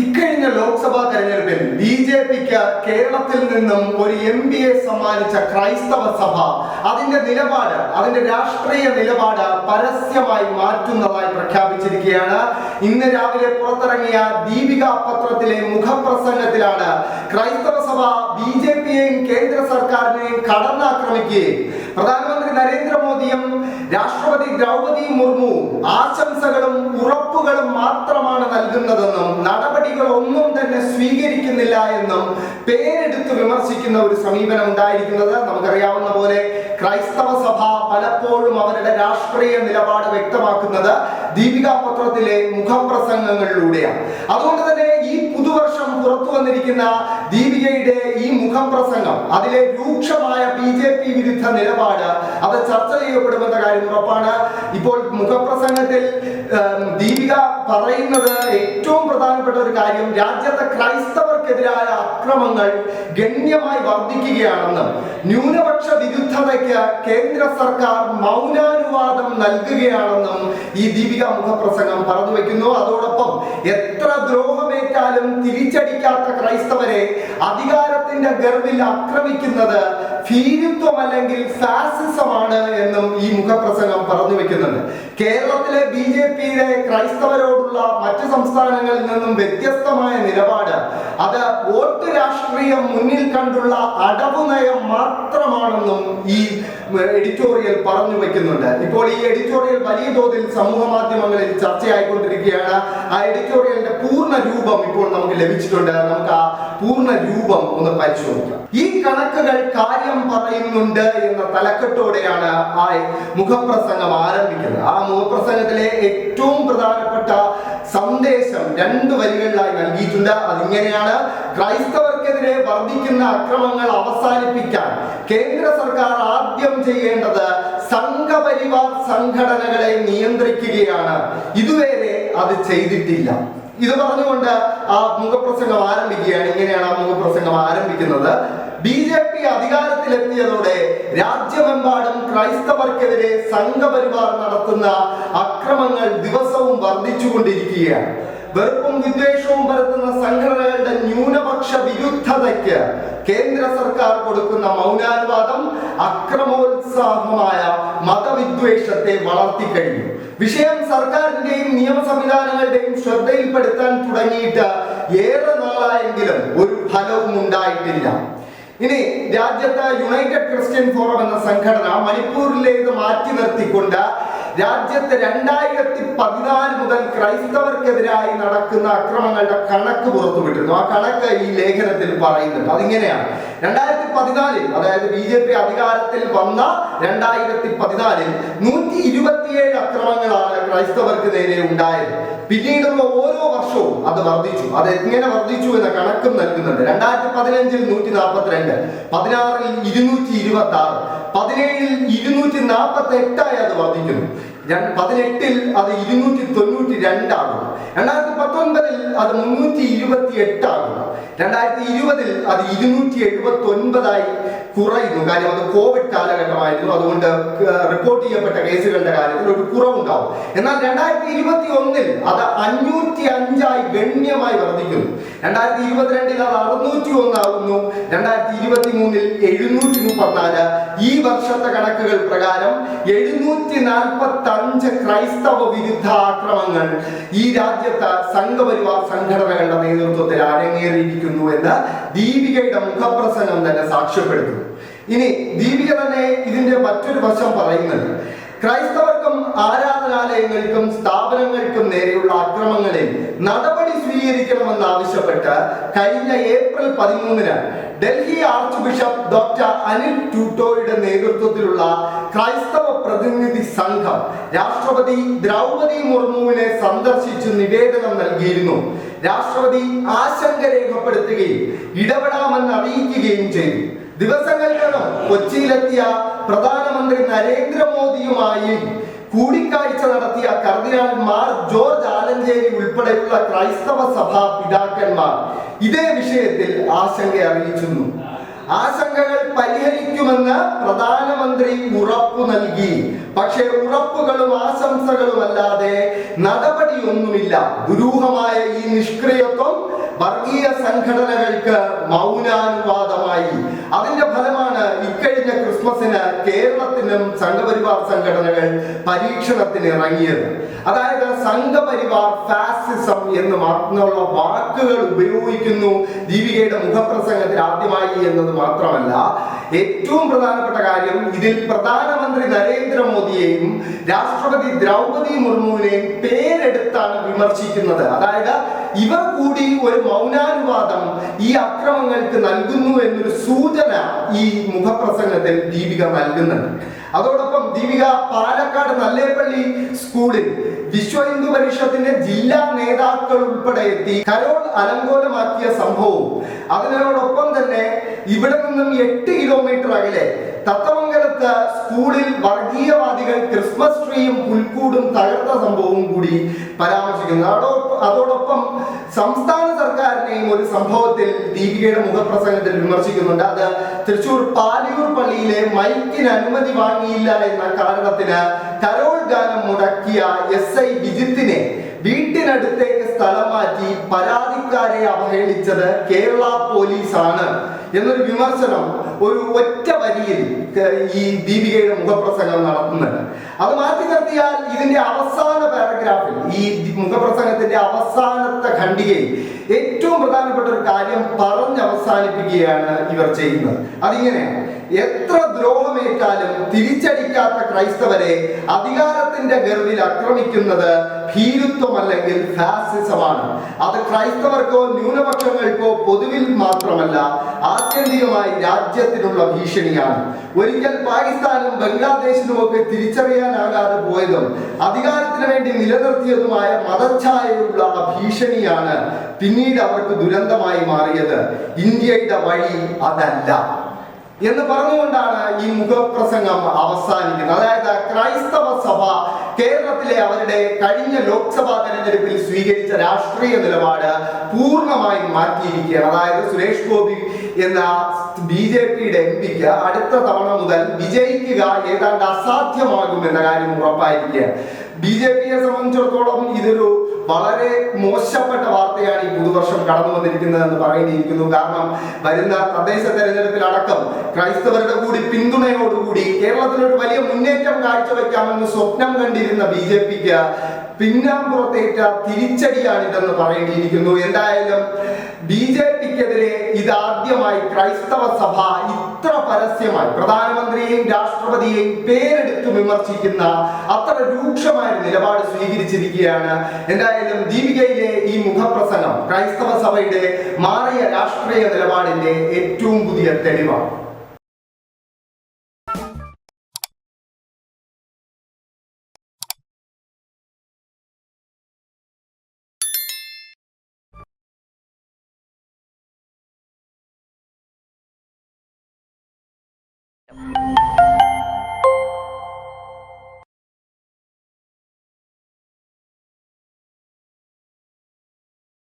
ഇക്കഴിഞ്ഞ ലോക്സഭാ തെരഞ്ഞെടുപ്പിൽ B J പിക്ക് കേരളത്തിൽ നിന്നും ഒരു എം പി എ സമ്മാനിച്ച ക്രൈസ്തവ സഭ. അതിന്റെ നിലപാട് അതിന്റെ രാഷ്ട്രീയ നിലപാട് പരസ്യമായി മാറ്റുന്നതായി പ്രഖ്യാപിച്ചിരിക്കുകയാണ്. ഇന്ന് രാവിലെ പുറത്തിറങ്ങിയ ദീപിക പത്രത്തിലെ മുഖപ്രസംഗത്തിലാണ് ക്രൈസ്തവ സഭ ബി ജെ പിയെയും കേന്ദ്ര സർക്കാരിനെയും കടന്നാക്രമിക്കുകയും പ്രധാനമന്ത്രി നരേന്ദ്രമോദിയും രാഷ്ട്രപതി ദ്രൗപദി മുർമുവും ആശംസകളും ഉറപ്പുകളും മാത്രമാണ് നൽകുന്നതെന്നും നടപടികൾ ഒന്നും തന്നെ സ്വീകരിക്കുന്നില്ല എന്നും പേരെടുത്ത് വിമർശിക്കുന്ന ഒരു സമീപനം ഉണ്ടായിരിക്കുന്നത് നമുക്കറിയാവുന്ന പോലെ ക്രൈസ്തവ സഭ പലപ്പോഴും അവരുടെ രാഷ്ട്രീയ നിലപാട് വ്യക്തമാക്കുന്നത് ദീപിക പത്രത്തിലെ മുഖപ്രസംഗങ്ങളിലൂടെയാണ് അതുകൊണ്ട് തന്നെ ഈ പുതുവർഷം പുറത്തു വന്നിരിക്കുന്ന ദീപികയുടെ ഈ മുഖം പ്രസംഗം അതിലെ രൂക്ഷമായ ബി ജെ പി വിരുദ്ധ നിലപാട് അത് ചർച്ച ചെയ്യപ്പെടുമെന്ന കാര്യം ഉറപ്പാണ്. ഇപ്പോൾ മുഖപ്രസംഗത്തിൽ ദീപിക പറയുന്നത് ഏറ്റവും പ്രധാനപ്പെട്ട ഒരു കാര്യം രാജ്യത്തെ ക്രൈസ്തവർക്കെതിരായ അക്രമങ്ങൾ ഗണ്യമായി വർദ്ധിക്കുകയാണെന്ന്. ന്യൂനപക്ഷ വിരുദ്ധതയ്ക്ക് കേന്ദ്ര സർക്കാർ മൗനാനുവാദം നൽകുകയാണെന്നും ഈ ദീപിക മുഖപ്രസംഗം പറഞ്ഞു വെക്കുന്നു അതോടൊപ്പം എത്ര ദ്രോഹമേറ്റാലും തിരിച്ചടിക്കാത്ത ക്രൈസ്തവരെ അധികാരത്തിന്റെ ഗർവിൽ ആക്രമിക്കുന്നത് ഭീരുത്വം അല്ലെങ്കിൽ ഫാസിസമാണ് എന്നും ഈ മുഖപ്രസംഗം പറഞ്ഞു വെക്കുന്നുണ്ട്. കേരളത്തിലെ ബി ജെ പിയിലെ ക്രൈസ്തവരോടുള്ള മറ്റു സംസ്ഥാനങ്ങളിൽ നിന്നും വ്യത്യസ്തമായ നിലപാട് അത് വോട്ട് രാഷ്ട്രീയം മുന്നിൽ കണ്ടുള്ള അടവ് നയം മാത്രമാണെന്നും ഈ എഡിറ്റോറിയൽ പറഞ്ഞു വെക്കുന്നുണ്ട്. ഇപ്പോൾ ഈ എഡിറ്റോറിയൽ വലിയ തോതിൽ സമൂഹ മാധ്യമങ്ങളിൽ ചർച്ചയായിക്കൊണ്ടിരിക്കുകയാണ്. ആ എഡിറ്റോറിയലിന്റെ പൂർണ രൂപം ഇപ്പോൾ നമുക്ക് ലഭിച്ചിട്ടുണ്ട്. നമുക്ക് ആ പൂർണ രൂപം ഒന്ന് പരിശോധിക്കാം. ഈ കണക്കുകൾ കാര്യം പറയുന്നുണ്ട് എന്ന തലക്കെട്ടോടെയാണ് ആ മുഖപ്രസംഗം ആരംഭിക്കുന്നത്. ആ മുഖപ്രസംഗത്തിലെ ഏറ്റവും പ്രധാനപ്പെട്ട സന്ദേശം രണ്ട് വരികളിലായി നൽകിയിട്ടുണ്ട്. അതിങ്ങനെയാണ് ക്രൈസ്തവർക്കെതിരെ വർദ്ധിക്കുന്ന അക്രമങ്ങൾ അവസാനിപ്പിക്കാൻ കേന്ദ്ര സർക്കാർ ആദ്യം ചെയ്യേണ്ടത് സംഘപരിവാർ സംഘടനകളെ നിയന്ത്രിക്കുകയാണ്. ഇതുവരെ അത് ചെയ്തിട്ടില്ല. ഇത് പറഞ്ഞുകൊണ്ട് ആ മുഖപ്രസംഗം ആരംഭിക്കുകയാണ്. ഇങ്ങനെയാണ് ആ മുഖപ്രസംഗം ആരംഭിക്കുന്നത്. ബി ജെ പി അധികാരത്തിലെത്തിയതോടെ രാജ്യമെമ്പാടും ക്രൈസ്തവർക്കെതിരെ സംഘപരിവാർ നടത്തുന്ന അക്രമങ്ങൾ ദിവസവും വർദ്ധിച്ചുകൊണ്ടിരിക്കുകയാണ്. വെറുപ്പും വിദ്വേഷവും പരത്തുന്ന സംഘടനകളുടെ ന്യൂനപക്ഷ വിരുദ്ധതയ്ക്ക് കേന്ദ്ര സർക്കാർ കൊടുക്കുന്ന മൗനാനുവാദം അക്രമോത്സാഹമായ മതവിദ്വേഷത്തെ വളർത്തിക്കഴിഞ്ഞു. വിഷയം സർക്കാരിന്റെയും നിയമ സംവിധാനങ്ങളുടെയും ശ്രദ്ധയിൽപ്പെടുത്താൻ തുടങ്ങിയിട്ട് ഏറെ നാളായെങ്കിലും ഒരു ഫലവും ഉണ്ടായിട്ടില്ല. ഇനി രാജ്യത്ത് യുണൈറ്റഡ് ക്രിസ്ത്യൻ ഫോറം എന്ന സംഘടന മണിപ്പൂരിലേത് മാറ്റി നിർത്തിക്കൊണ്ട് രാജ്യത്ത് രണ്ടായിരത്തി പതിനാല് മുതൽ ക്രൈസ്തവർക്കെതിരായി നടക്കുന്ന അക്രമങ്ങളുടെ കണക്ക് പുറത്തുവിട്ടിരുന്നു. ആ കണക്ക് ഈ ലേഖനത്തിൽ പറയുന്നുണ്ട്. അതിങ്ങനെയാണ്. രണ്ടായിരത്തി പതിനാലിൽ അതായത് ബി ജെ പി അധികാരത്തിൽ വന്ന രണ്ടായിരത്തി പതിനാലിൽ നൂറ്റി ഇരുപത്തിയേഴ് അക്രമങ്ങളാണ് ക്രൈസ്തവർക്ക് നേരെ ഉണ്ടായത്. പിന്നീടുള്ള ഓരോ വർഷവും അത് വർദ്ധിച്ചു. അത് എങ്ങനെ വർദ്ധിച്ചു എന്ന കണക്കും നൽകുന്നുണ്ട്. രണ്ടായിരത്തി പതിനഞ്ചിൽ നൂറ്റി നാൽപ്പത്തിരണ്ട് പതിനാറിൽ ഇരുന്നൂറ്റി ഇരുപത്തി ആറ് പതിനേഴിൽ ഇരുന്നൂറ്റി നാൽപ്പത്തി എട്ടായി അത് വർദ്ധിക്കുന്നു. പതിനെട്ടിൽ അത് ഇരുന്നൂറ്റി തൊണ്ണൂറ്റി രണ്ടാകും രണ്ടായിരത്തി അത് മുന്നൂറ്റി ഇരുപത്തി എട്ടാകുന്നു രണ്ടായിരത്തി ഇരുപതിൽ അത് ഇരുന്നൂറ്റി എഴുപത്തി ഒൻപതായി കുറയുന്നു. കാര്യം അത് കോവിഡ് കാലഘട്ടമായിരുന്നു. അതുകൊണ്ട് റിപ്പോർട്ട് ചെയ്യപ്പെട്ട കേസുകളുടെ കാര്യത്തിൽ ഒരു കുറവുണ്ടാവും. എന്നാൽ രണ്ടായിരത്തി ഇരുപത്തി ഒന്നിൽ അത് അഞ്ഞൂറ്റി അഞ്ചായി ഗണ്യമായി വർദ്ധിക്കുന്നു. രണ്ടായിരത്തി ഇരുപത്തിരണ്ടിൽ അത് അറുന്നൂറ്റി ഒന്നാകുന്നു രണ്ടായിരത്തി ഇരുപത്തി മൂന്നിൽ എഴുന്നൂറ്റി മുപ്പത്തിനാല് ഈ വർഷത്തെ കണക്കുകൾ പ്രകാരം എഴുന്നൂറ്റി നാൽപ്പത്തി അഞ്ച് ക്രൈസ്തവ വിരുദ്ധ ആക്രമങ്ങൾ ഈ രാജ്യത്ത് സംഘപരിവാർ സംഘടനകളുടെ നേതൃത്വത്തിൽ അരങ്ങേറിയിരിക്കുന്നു എന്ന് ദീപികയുടെ മുഖപ്രസംഗം തന്നെ സാക്ഷ്യപ്പെടുത്തുന്നു. ഇനി ദീപിക തന്നെ ഇതിന്റെ മറ്റൊരു വശം പറയുന്നുണ്ട്. ക്രൈസ്തവർക്കും ആരാധനാലയങ്ങൾക്കും സ്ഥാപനങ്ങൾക്കും നേരെയുള്ള അക്രമങ്ങളിൽ നടപടി സ്വീകരിക്കണമെന്ന് ആവശ്യപ്പെട്ട് കഴിഞ്ഞ ഏപ്രിൽ പതിമൂന്നിന് Delhi archbishop doctor Anil ട്യൂട്ടോയുടെ നേതൃത്വത്തിലുള്ള ക്രൈസ്തവ പ്രതിനിധി സംഘം രാഷ്ട്രപതി ദ്രൗപദി മുർമുവിനെ സന്ദർശിച്ചു നിവേദനം നൽകിയിരുന്നു. രാഷ്ട്രപതി ആശങ്ക രേഖപ്പെടുത്തുകയും ഇടപെടാമെന്ന് അറിയിക്കുകയും ചെയ്തു. ദിവസങ്ങൾക്കകം കൊച്ചിയിലെത്തിയ പ്രധാനമന്ത്രി നരേന്ദ്രമോദിയുമായി കൂടിക്കാഴ്ച നടത്തിയ കർദിനാൾ മാർ ജോർജ് ആലഞ്ചേരി ഉൾപ്പെടെയുള്ള ക്രൈസ്തവ സഭാ പിതാക്കന്മാർ ഇതേ വിഷയത്തിൽ ആശങ്ക അറിയിച്ചിരുന്നു. ആശങ്കകൾ പരിഹരിക്കുമെന്ന് പ്രധാനമന്ത്രി ഉറപ്പു നൽകി. പക്ഷേ ഉറപ്പുകളും ആശംസകളും അല്ലാതെ നടപടിയൊന്നുമില്ല. ദുരൂഹമായ ഈ നിഷ്ക്രിയത്വം വർഗീയ സംഘടനകൾക്ക് മൗനാനുവാദമായി അതിന്റെ ഫലമാണ് ഇക്കഴിഞ്ഞ ക്രിസ്മസിന് കേരളത്തിനും സംഘപരിവാർ സംഘടനകൾ പരീക്ഷണത്തിന് ഇറങ്ങിയത്. അതായത് സംഘപരിവാർ ഫാസിസം എന്ന് മാത്രമുള്ള വാക്കുകൾ ഉപയോഗിക്കുന്നു ദീപികയുടെ മുഖപ്രസംഗത്തിൽ ആദ്യമായി എന്നത് മാത്രമല്ല. ഏറ്റവും പ്രധാനപ്പെട്ട കാര്യം ഇതിൽ പ്രധാനമന്ത്രി നരേന്ദ്രമോദിയെയും രാഷ്ട്രപതി ദ്രൗപതി മുർമുവിനെയും പേരെടുത്താണ് വിമർശിക്കുന്നത്. അതായത് ഇവർ കൂടി ഒരു മൗനാനുവാദം ഈ അക്രമങ്ങൾക്ക് നൽകുന്നു എന്നൊരു സൂചന ഈ മുഖപ്രസംഗത്തിൽ ദീപിക നൽകുന്നുണ്ട്. അതോടൊപ്പം ദീപിക പാലക്കാട് നല്ലേപ്പള്ളി സ്കൂളിൽ വിശ്വ ഹിന്ദു പരിഷത്തിന്റെ ജില്ലാ നേതാക്കൾ ഉൾപ്പെടെ എത്തി. കരോൾ അലങ്കോലമാക്കിയ സംഭവം അതിനോടൊപ്പം തന്നെ ഇവിടെ നിന്നും എട്ട് കിലോമീറ്റർ അകലെ തത്തമംഗലത്ത് സ്കൂളിൽ വർഗീയവാദികൾ ക്രിസ്മസ് ട്രീയും പുൽക്കൂടും തകർത്ത സംഭവവും കൂടി പരാമർശിക്കുന്നു. അതോടൊപ്പം അതോടൊപ്പം സംസ്ഥാന സർക്കാരിനെയും ഒരു സംഭവത്തിൽ ദീപികയുടെ മുഖപ്രസംഗത്തിൽ വിമർശിക്കുന്നുണ്ട്. അത് തൃശൂർ പാലിയൂർ പള്ളിയിലെ മൈക്കിന് അനുമതി വാങ്ങിയില്ല എന്ന കാരണത്തിന് കരോൾ ഗാനം മുടക്കിയ എസ് ഐ വിജിത്തിനെ വീട്ടിനടുത്തേക്ക് സ്ഥലം മാറ്റി പരാതിക്കാരെ അവഹേളിച്ചത് കേരള പോലീസാണ്. എന്നൊരു വിമർശനം ഒരു ഒറ്റ വരിയിൽ ഈ ദീപികയുടെ മുഖപ്രസംഗം നടത്തുന്നുണ്ട് അത് മാറ്റി നിർത്തിയാൽ ഇതിന്റെ അവസാന പാരഗ്രാഫിൽ ഈ മുഖപ്രസംഗത്തിന്റെ അവസാനത്തെ ഖണ്ഡികയിൽ ഏറ്റവും പ്രധാനപ്പെട്ട ഒരു കാര്യം പറഞ്ഞ് അവസാനിപ്പിക്കുകയാണ് ഇവർ ചെയ്യുന്നത്. അതിങ്ങനെയാണ്. എത്ര ദ്രോഹമേറ്റാലും തിരിച്ചടിക്കാത്ത ക്രൈസ്തവരെ അധികാരത്തിന്റെ ഗർവിൽ ആക്രമിക്കുന്നത് ഭീരുത്വം അല്ലെങ്കിൽ ഫാസിസമാണ്. അത് ക്രൈസ്തവർക്കോ ന്യൂനപക്ഷങ്ങൾക്കോ പൊതുവിൽ മാത്രമല്ല ആത്യന്തികമായി രാജ്യത്തിനുള്ള ഭീഷണിയാണ്. ഒരിക്കൽ പാകിസ്ഥാനും ബംഗ്ലാദേശിനും ഒക്കെ തിരിച്ചറിയാനാകാതെ പോയതും അധികാരത്തിന് വേണ്ടി നിലനിർത്തിയതുമായ മതഛായയുള്ള ആ ഭീഷണിയാണ് പിന്നീട് അവർക്ക് ദുരന്തമായി മാറിയത്. ഇന്ത്യയുടെ വഴി അതല്ല. എന്ന് പറഞ്ഞുകൊണ്ടാണ് ഈ മുഖപ്രസംഗം അവസാനിക്കുന്നത്. അതായത് ക്രൈസ്തവ സഭ കേരളത്തിലെ അവരുടെ കഴിഞ്ഞ ലോക്സഭാ തെരഞ്ഞെടുപ്പിൽ സ്വീകരിച്ച രാഷ്ട്രീയ നിലപാട് പൂർണമായും മാറ്റിയിരിക്കുകയാണ്. അതായത് സുരേഷ് ഗോപി എന്ന ബി ജെ പിയുടെ എം പിക്ക് അടുത്ത തവണ മുതൽ വിജയിക്കുക ഏതാണ്ട് അസാധ്യമാകും എന്ന കാര്യം ഉറപ്പായിരിക്കുകയാണ്. ബി ജെ പിയെ സംബന്ധിച്ചിടത്തോളം ഇതൊരു വളരെ മോശപ്പെട്ട വാർത്തയാണ് ഈ പുതുവർഷം കടന്നു വന്നിരിക്കുന്നതെന്ന് പറയേണ്ടിയിരിക്കുന്നു. കാരണം വരുന്ന തദ്ദേശ തെരഞ്ഞെടുപ്പിലടക്കം ക്രൈസ്തവരുടെ കൂടി പിന്തുണയോടുകൂടി കേരളത്തിൽ ഒരു വലിയ മുന്നേറ്റം കാഴ്ചവെക്കാമെന്ന് സ്വപ്നം കണ്ടിരുന്ന ബി ജെ പിക്ക് പിന്നാമ്പുറത്തേറ്റ തിരിച്ചടിയാണിതെന്ന് പറയേണ്ടിയിരിക്കുന്നു. എന്തായാലും ബി ജെ പിക്കെതിരെ ഇതാദ്യമായി ക്രൈസ്തവ സഭ ഇത്ര പരസ്യമായി പ്രധാനമന്ത്രിയെയും രാഷ്ട്രപതിയെയും പേരെടുത്ത് വിമർശിക്കുന്ന അത്ര രൂക്ഷമായ നിലപാട് സ്വീകരിച്ചിരിക്കുകയാണ്. എന്തായാലും ദീപികയിലെ ഈ മുഖപ്രസംഗം ക്രൈസ്തവ സഭയുടെ മാറിയ രാഷ്ട്രീയ നിലപാടിന്റെ ഏറ്റവും പുതിയ തെളിവാണ്.